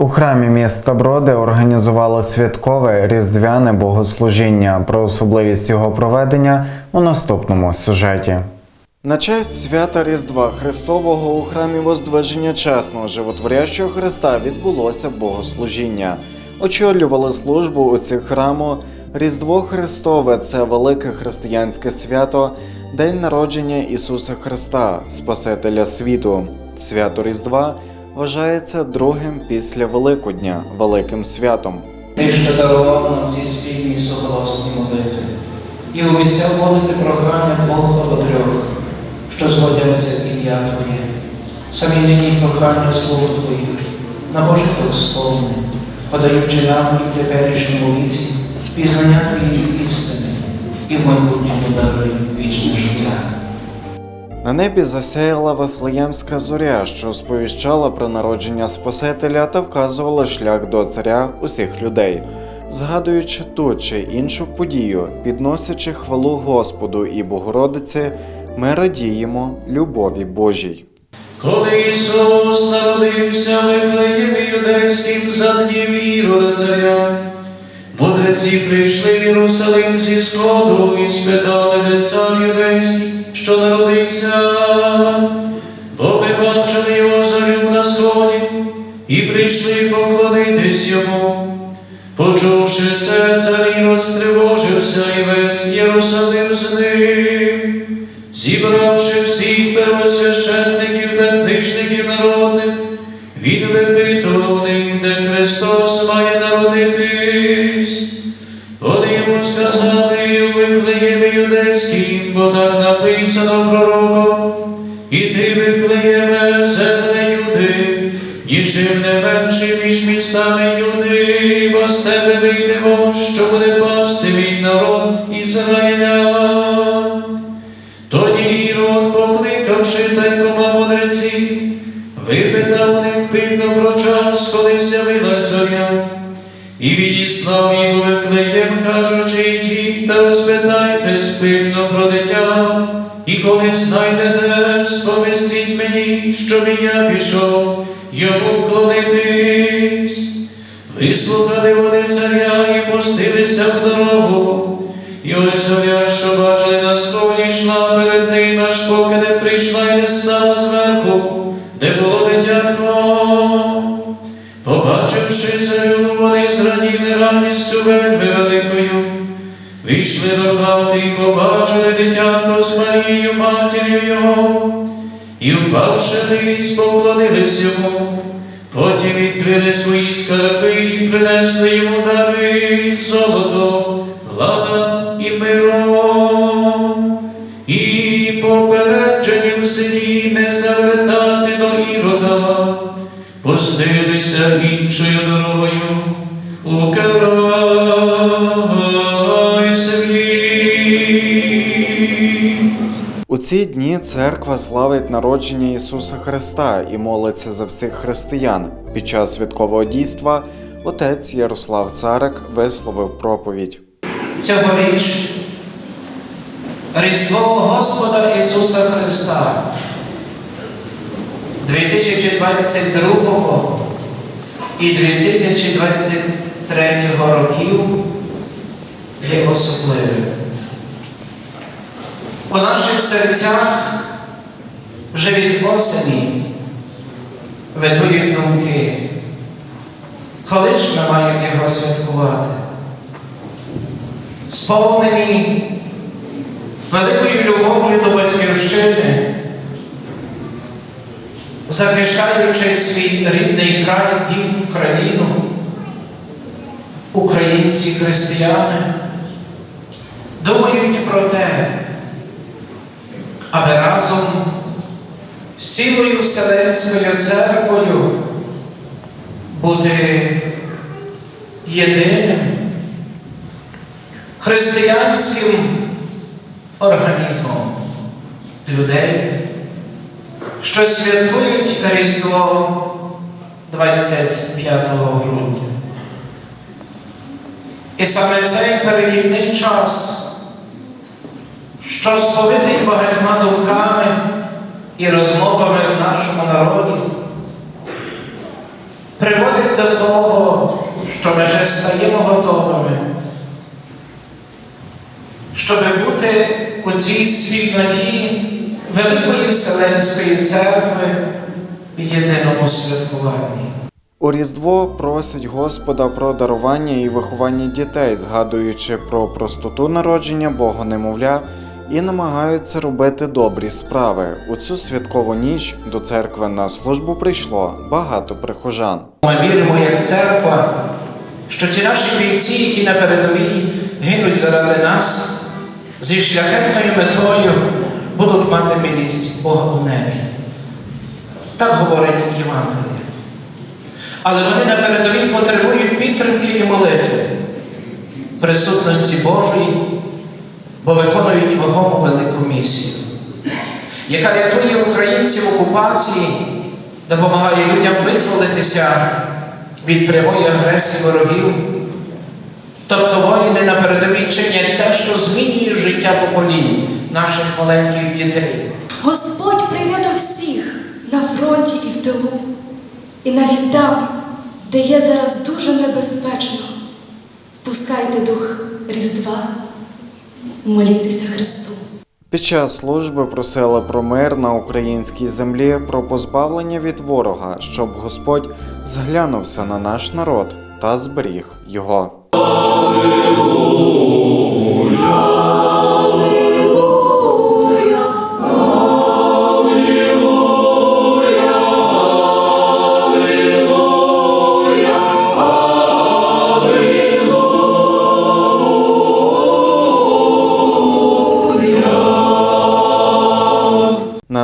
У храмі міста Броди організували святкове різдвяне богослужіння. Про особливість його проведення у наступному сюжеті. На честь свята Різдва Христового у храмі Воздвиження Чесного Животворящого Христа відбулося богослужіння. Очолювали службу у цих храму. Різдво Христове це велике християнське свято, День народження Ісуса Христа, Спасителя світу. Свято Різдва вважається другим після Великодня, великим святом. Ти, що дарував нам ці спільні соголосні молитви, і обіцяв молити прохання двох або трьох, що згодяться в ім'я Твоє. Самі нині прохання Слово Твоє, на Божиток сповни, подаючи нам і теперішньому віці пізнання Твоєї істини і в майбутньому даруй вічне життя. На небі засяяла Вифлеємська зоря, що сповіщала про народження Спасителя та вказувала шлях до царя усіх людей. Згадуючи ту чи іншу подію, підносячи хвалу Господу і Богородиці, ми радіємо любові Божій. Коли Ісус народився в Вифлеємі юдейським за днів Ірода царя, мудреці прийшли в Єрусалим зі сходу і спитали, де цар юдейський, що народився, бо ми бачили його зорю на сході і прийшли поклонитись йому. Почувши це, цар Ірод стривожився і весь Єрусалим з ним, зібравши всіх первосвященників та книжників народних, він випитував них, де Христос має народитись. Сказали у Вифлеємі юдейським, бо так написано пророком, і ти, Вифлеєме, земле Юди, нічим не меншим, ніж містами Юди, бо з тебе вийдемо, що буде пасти мій народ Ізраїля. Тоді Ірод, покликавши тайкома мудреці, випитав них пильно про час, коли з'явилась зоря, і відіслав їх Вифлеєм, кажучи, йдіть та розпитайте спильно про дитя, і коли знайдете, сповістіть мені, щоб і я пішов йому клонитись. Вислухали вони царя і пустилися в дорогу. І ось зоря, що бачили на сході, йшла перед ним, аж поки не прийшла і не стала зверху, де було дитятко. Побачивши зорю, зраділи радістю вельми великою. Вийшли до хати і побачили дитятко з Марією, матір'ю його, і впавши ниць, поклонились йому. Потім відкрили свої скарби і принесли йому дари золото, лада і миро, і попереджені в селі не завертати до ірода, пустилися іншою дорогою у ці дні церква славить народження Ісуса Христа і молиться за всіх християн. Під час святкового дійства отець Ярослав Царик висловив проповідь. Цьогоріч Різдво Господа Ісуса Христа 2022 і 2023 років є особливим. У наших серцях вже від осені витують думки, коли ж ми маємо його святкувати сповнені великою любов'ю до батьківщини, захищаючи свій рідний край, дім в країну, українці, християни, думають про те, аби разом з цілою Вселенською церквою бути єдиним християнським організмом людей, що святкують Різдво 25 грудня. І саме цей перехідний час, що сповитий багатьма думками і розмовами в нашому народі, приводить до того, що ми вже стаємо готовими, щоб бути у цій спільноті Великої Вселенської церкви в єдиному святкуванні. У Різдво просять Господа про дарування і виховання дітей, згадуючи про простоту народження Бога немовля, і намагаються робити добрі справи. У цю святкову ніч до церкви на службу прийшло багато прихожан. Ми віримо як церква, що ті наші бійці, які на передовій гинуть заради нас, зі шляхетною метою будуть мати милість Бога у небі. Так говорить Євангеліє. Але вони на передовій потребують підтримки і молитви, присутності Божої, бо виконують вагому велику місію, яка рятує українців в окупації, допомагає людям визволитися від прямої агресії ворогів. Тобто воїни на передовій чинять те, що змінює життя поколінь наших маленьких дітей. Господь прийде до всіх на фронті і в тилу, і навіть там, де є зараз дуже небезпечно. Пускайте дух Різдва, молітися Христу. Під час служби просили про мир на українській землі, про позбавлення від ворога, щоб Господь зглянувся на наш народ та зберіг його.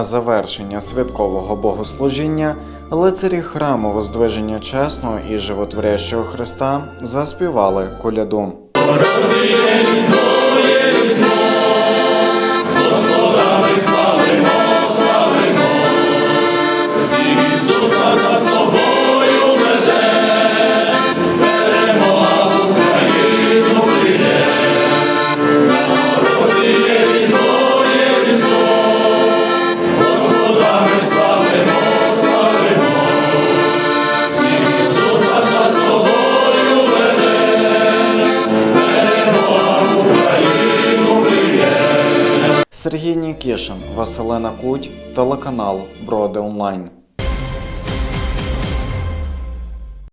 Завершення святкового богослужіння лицарі храму Воздвиження Чесного і Животворящого Христа заспівали коляду. Сергій Нікішин, Василена Куть, телеканал Броди Онлайн.